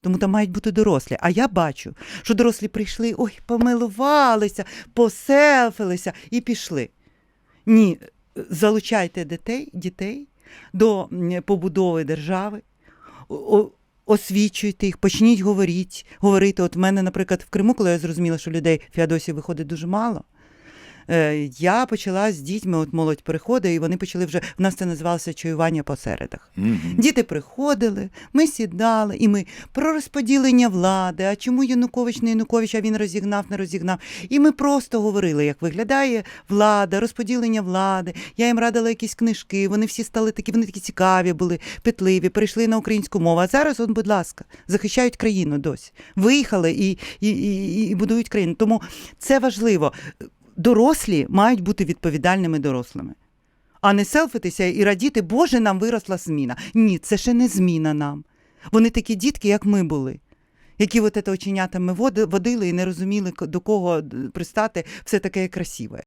Тому там мають бути дорослі. А я бачу, що дорослі прийшли, ой, помилувалися, поселфилися і пішли. Ні, залучайте дітей, дітей до побудови держави, освічуйте їх, почніть говорити. говорити. От мене, наприклад, в Криму, коли я зрозуміла, що людей Феодосії виходить дуже мало. Е, Я почала з дітьми, от молодь приходить, і вони почали вже. В нас це називалося чаювання по середах. Мгм. Діти приходили, ми сідали, і ми про розподілення влади, а чому Янукович не Янукович, а він розігнав, не розігнав. І ми просто говорили, як виглядає влада, розподілення влади. Я їм радила якісь книжки, вони всі стали такі, вони такі цікаві були, питливі, перейшли на українську мову. А зараз, от, будь ласка, захищають країну досі. Виїхали і, і, і, і будують країну. Тому це важливо. Дорослі мають бути відповідальними дорослими. А не селфитися і радіти, Боже, нам виросла зміна. Ні, це ще не зміна нам. Вони такі дітки, як ми були, які от це оченятами води- водили і не розуміли, до кого пристати все таке красиве.